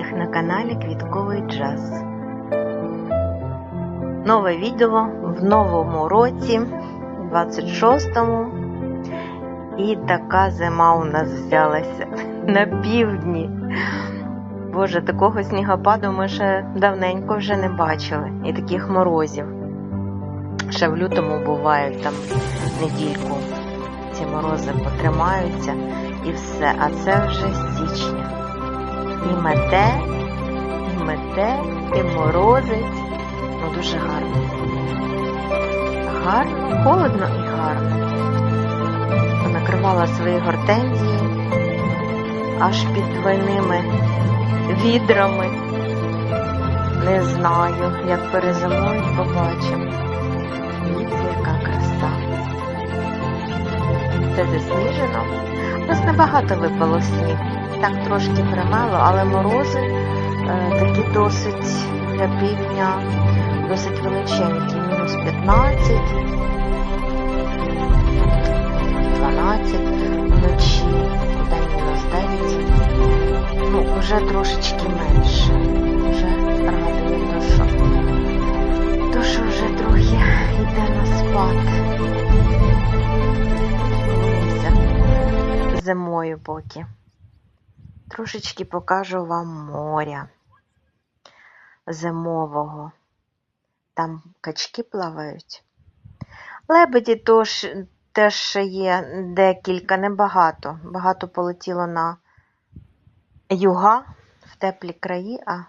Всіх на каналі Квітковий Джаз. Нове відео в новому році, 26-му. І така зима у нас взялася на півдні. Боже, такого снігопаду ми ще давненько вже не бачили. І таких морозів. Ще в лютому бувають там недільку. Ці морози потримаються і все. А це вже січня. І мете, і мете, і морозить. Ну дуже гарно. Гарно, холодно і гарно. Накривала свої гортензії аж під двойними відрами. Не знаю, як перезимують, побачимо. Дивіться, яка краса. Це засніжено. Нас небагато випало сніг. Так трошки примало, але морози е, такі досить для півдня, досить величенькі. Мінус 15, 12 вночі, день мінус 9. Ну, вже трошечки менше. Зимою поки. Трошечки покажу вам моря зимового. Там качки плавають. Лебеді теж ще є декілька, небагато. Багато полетіло на юга в теплі краї, а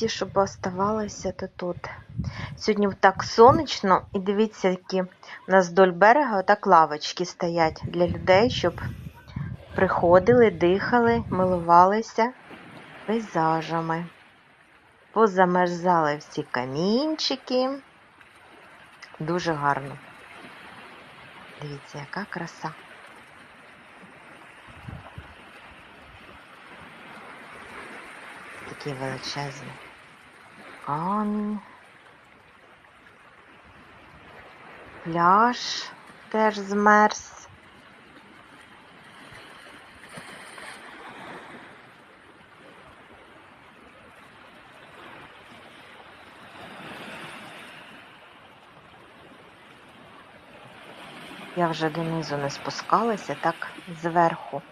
ті, що пооставалися, то тут. Сьогодні так сонячно, і дивіться, які у нас вдоль берега отак лавочки стоять для людей, щоб приходили, дихали, милувалися пейзажами. Позамерзали всі камінчики. Дуже гарно. Дивіться, яка краса. Такі величезні. Камінь. Пляж теж змерз. Я вже донизу не спускалася, так зверху,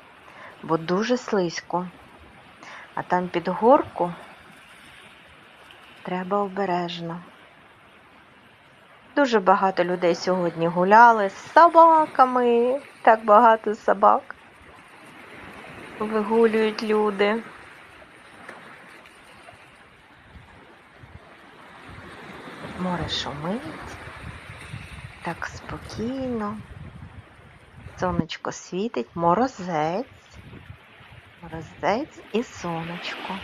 бо дуже слизько. А там під горку треба обережно. Дуже багато людей сьогодні гуляли з собаками. Так багато собак. Вигулюють люди. Море шумить. Так спокійно. Сонечко світить, морозець. Морозець і сонечко.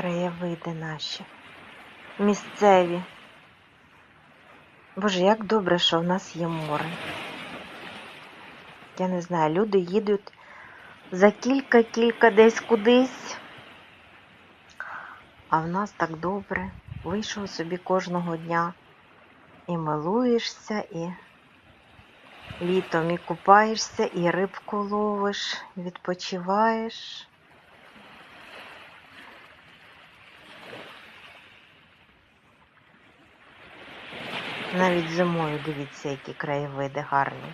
Краєвиди наші. Місцеві. Боже, як добре, що в нас є море. Я не знаю, люди їдуть за кілька-кілька десь кудись. А в нас так добре. Вийшов собі кожного дня. І милуєшся, і літом і купаєшся, і рибку ловиш, відпочиваєш. Навіть зимою дивіться, які краєвиди гарні.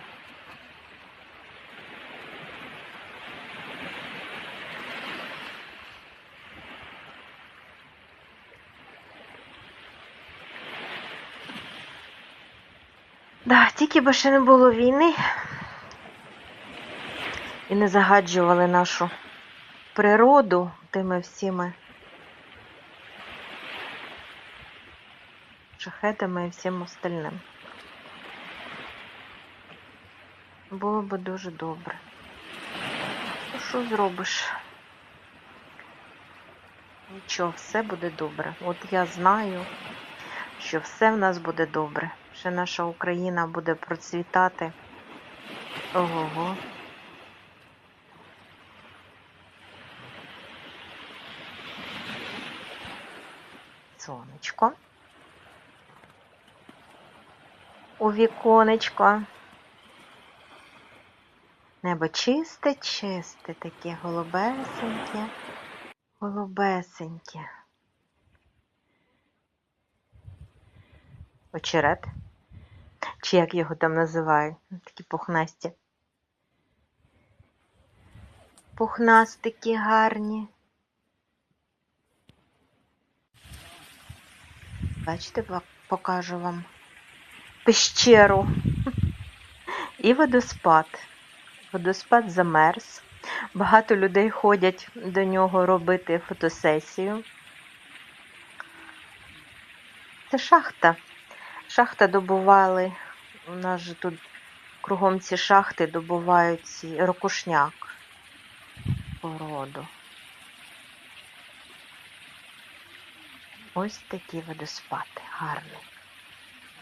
Да, тільки би ще не було війни і не загаджували нашу природу тими всіми шахетами і всім остальним. Було би дуже добре. Ну, що зробиш? Нічого, все буде добре. От я знаю, що все в нас буде добре, що наша Україна буде процвітати. Ого-го. Сонечко. У віконечко. Небо чисте, чисте, таке голубесеньке, голубесеньке. Очерет. Чи як його там називають? Такі пухнасті. Пухнастики гарні. Бачите, покажу вам пещеру і водоспад. Водоспад замерз. Багато людей ходять до нього робити фотосесію. Це шахта. Шахта добували. У нас же тут кругом ці шахти добувають ці ракушняк породу. Ось такий водоспад гарний.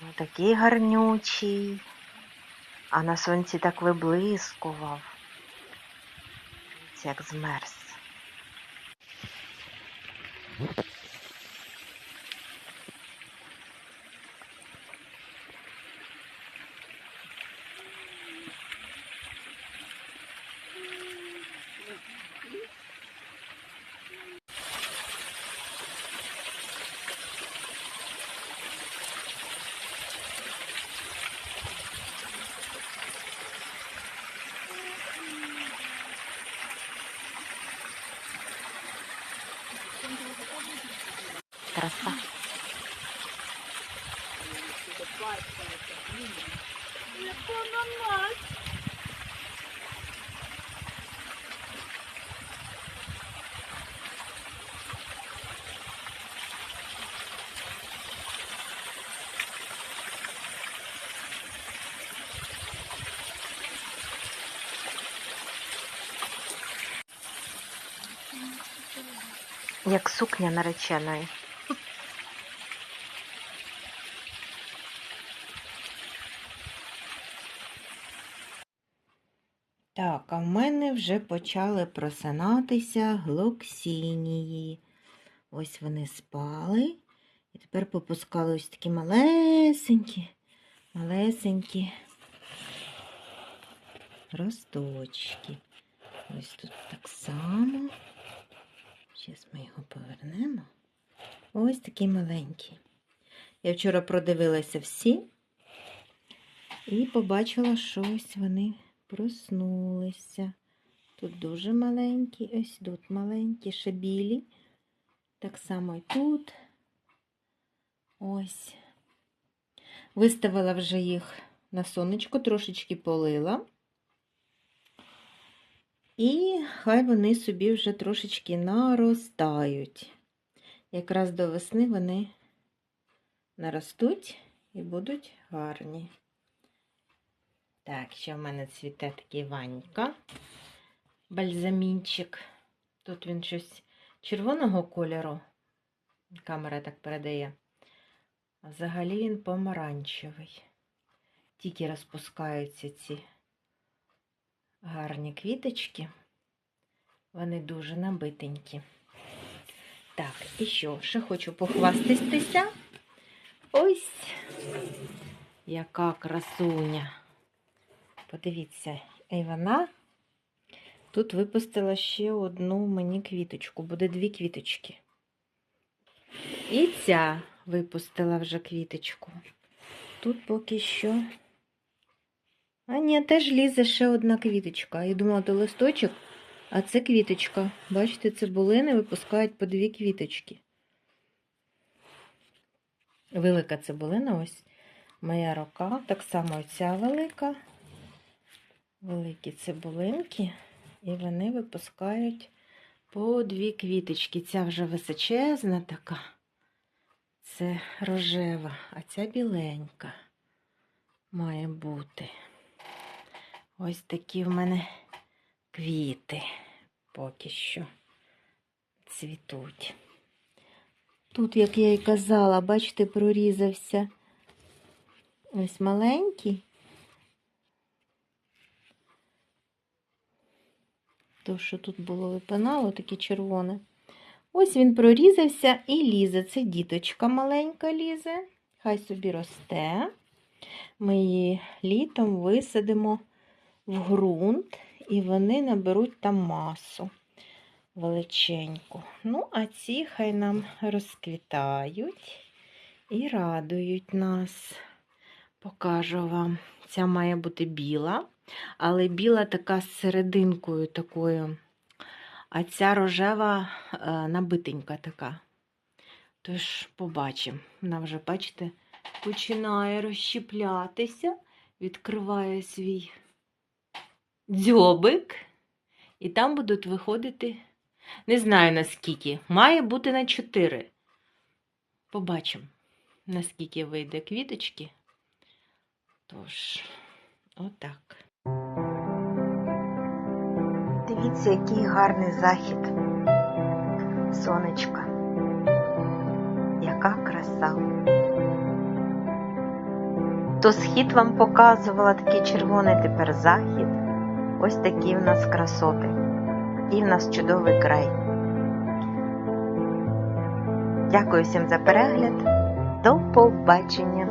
Ну, такий гарнючий, а на сонці так виблискував. Як змерз. Краса. Як сукня нареченої. Так, а в мене вже почали просинатися глоксінії. Ось вони спали. І тепер попускали ось такі малесенькі, малесенькі росточки. Ось тут так само. Зараз ми його повернемо. Ось такий маленький. Я вчора продивилася всі і побачила, що ось вони проснулися. Тут дуже маленькі, ось тут маленькі, ще білі. Так само і тут. Ось. Виставила вже їх на сонечко, трошечки полила. І хай вони собі вже трошечки наростають. Якраз до весни вони наростуть і будуть гарні. Так, ще в мене цвіте такий ванька, бальзамінчик. Тут він щось червоного кольору, камера так передає. А взагалі він помаранчевий. Тільки розпускаються ці гарні квіточки. Вони дуже набитенькі. Так, і що? Ще хочу похвастатися. Ось яка красуня. Подивіться, і вона тут випустила ще одну мені квіточку. Буде дві квіточки. І ця випустила вже квіточку. Тут поки що. А ні, теж лізе ще одна квіточка. Я думала, то листочок, а це квіточка. Бачите, цибулини випускають по дві квіточки. Велика цибулина, ось моя рука. Так само ця велика. Великі цибулинки. І вони випускають по дві квіточки. Ця вже височезна така. Це рожева, а ця біленька має бути. Ось такі в мене квіти поки що цвітуть. Тут, як я і казала, бачите, прорізався ось маленький. То, що тут було випинало, таке червоне. Ось він прорізався і лізе. Це діточка маленька лізе. Хай собі росте. Ми її літом висадимо в ґрунт, і вони наберуть там масу величеньку. Ну, а ці хай нам розквітають і радують нас. Покажу вам. Ця має бути біла, але біла така з серединкою такою, а ця рожева е, набитенька така. Тож побачимо. Вона вже, бачите, починає розщіплятися, відкриває свій дзьобик, і там будуть виходити, не знаю наскільки, має бути на 4. Побачимо, наскільки вийде квіточки. Тож, отак. Дивіться, який гарний захід. Сонечка. Яка краса. То схід вам показувала такий червоний, тепер захід. Ось такі в нас красоти. І в нас чудовий край. Дякую всім за перегляд. До побачення!